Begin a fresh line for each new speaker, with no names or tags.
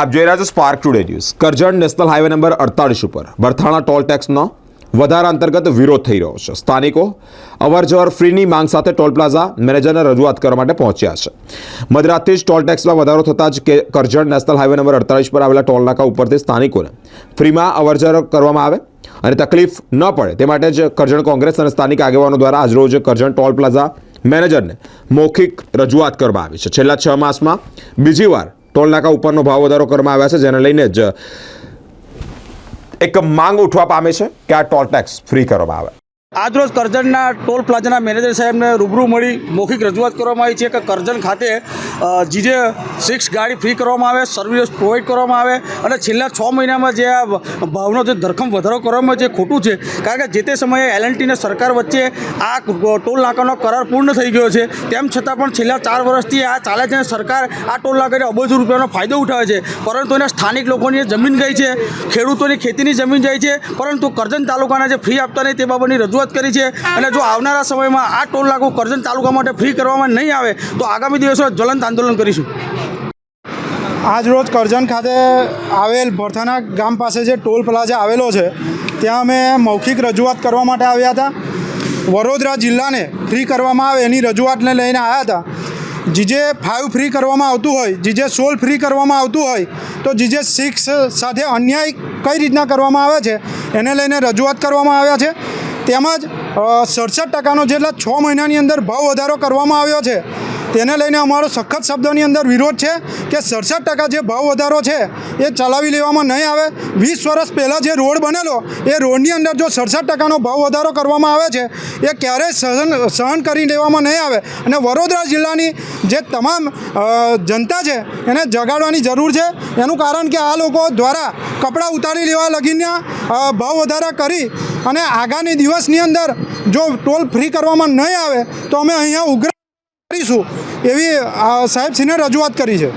આપ જોઈ રહ્યા છો Spark Today News Karjan national highway number અડતાળીસ ઉપર બરથાણા ટોલ ટેક્સનો વધારા અંતર્ગત વિરોધ થઈ રહ્યો છે. સ્થાનિકો અવરજવર ફ્રીની માંગ સાથે ટોલ પ્લાઝા મેનેજરને રજૂઆત કરવા માટે પહોંચ્યા છે. મધરાતથી જ ટોલ ટેક્સમાં વધારો થતાં જ કરજણ નેશનલ હાઈવે નંબર અડતાળીસ પર આવેલા ટોલ ઉપરથી સ્થાનિકોને ફ્રીમાં અવરજવર કરવામાં આવે અને તકલીફ ન પડે તે માટે જ કરજણ કોંગ્રેસ અને સ્થાનિક આગેવાનો દ્વારા આજરોજ કરજણ ટોલ પ્લાઝા મેનેજરને મૌખિક રજૂઆત કરવામાં આવી છે. છેલ્લા છ માસમાં બીજી વાર ટોલ નાકા ઉપરનો ભાવ વધારો કરવામાં આવ્યા છે, જેને લઈને જ એક માંગ ઉઠવા પામે છે કે આ ટોલ ટેક્સ ફ્રી કરવામાં આવે.
આજરોજ કરજણના ટોલ પ્લાઝાના મેનેજર સાહેબને રૂબરૂ મળી મૌખિક રજૂઆત કરવામાં આવી છે કે કરજણ ખાતે જે સિક્સ ગાડી ફ્રી કરવામાં આવે, સર્વિસ પ્રોવાઈડ કરવામાં આવે અને છેલ્લા છ મહિનામાં જે આ ભાવનો જે ધરખમ વધારો કરવામાં જે ખોટું છે, કારણ કે જે તે સમયે એલએનટી અને સરકાર વચ્ચે આ ટોલ નાકાનો કરાર પૂર્ણ થઈ ગયો છે, તેમ છતાં પણ છેલ્લા ચાર વર્ષથી આ ચાલે છે સરકાર આ ટોલ નાકાને અબજો રૂપિયાનો ફાયદો ઉઠાવે છે. પરંતુ એના સ્થાનિક લોકોની જમીન ગઈ છે, ખેડૂતોની ખેતીની જમીન જાય છે, પરંતુ કરજણ તાલુકાના જે ફ્રી આપતા નહીં તે બાબતની રજૂઆત કરી છે અને જો આવનારા સમયમાં આ ટોલ નાકું કરજણ તાલુકા માટે ફ્રી કરવામાં નહીં આવે, તો આગામી દિવસો જ્વલંત આંદોલન કરીશું.
આજરોજ કરજણ ખાતે આવેલ ભરથાના ગામ પાસે જે ટોલ પ્લાઝા આવેલો છે, ત્યાં અમે મૌખિક રજૂઆત કરવા માટે આવ્યા હતા. વડોદરા જિલ્લાને ફ્રી કરવામાં આવે એની રજૂઆતને લઈને આવ્યા હતા. જીજે ફાઇવ ફ્રી કરવામાં આવતું હોય, જીજે સોલ ફ્રી કરવામાં આવતું હોય, તો જીજે સિક્સ સાથે અન્યાય કઈ રીતના કરવામાં આવે છે, એને લઈને રજૂઆત કરવામાં આવ્યા છે. તેમજ સડસઠ ટકાનો જેટલા છ મહિનાની અંદર ભાવ વધારો કરવામાં આવ્યો છે. તેને લઈને અમારો સખત શબ્દોની અંદર વિરોધ છે કે સડસઠ ટકા જે ભાવ વધારો છે એ ચલાવી લેવામાં નહીં આવે. વીસ વર્ષ પહેલાં જે રોડ બનેલો, એ રોડની અંદર જો સડસઠ ટકાનો ભાવ વધારો કરવામાં આવે છે, એ ક્યારેય સહન સહન કરી લેવામાં નહીં આવે. અને વડોદરા જિલ્લાની જે તમામ જનતા છે, એને જગાડવાની જરૂર છે. એનું કારણ કે આ લોકો દ્વારા કપડાં ઉતારી લેવા લગીને ભાવ વધારા કરી અને આગામી દિવસની અંદર જો ટોલ ફ્રી કરવામાં નહીં આવે, તો અમે અહીંયા ઉગ્ર કરીશું. એવી સાહેબ સાહેબશ્રીને રજૂઆત કરી છે.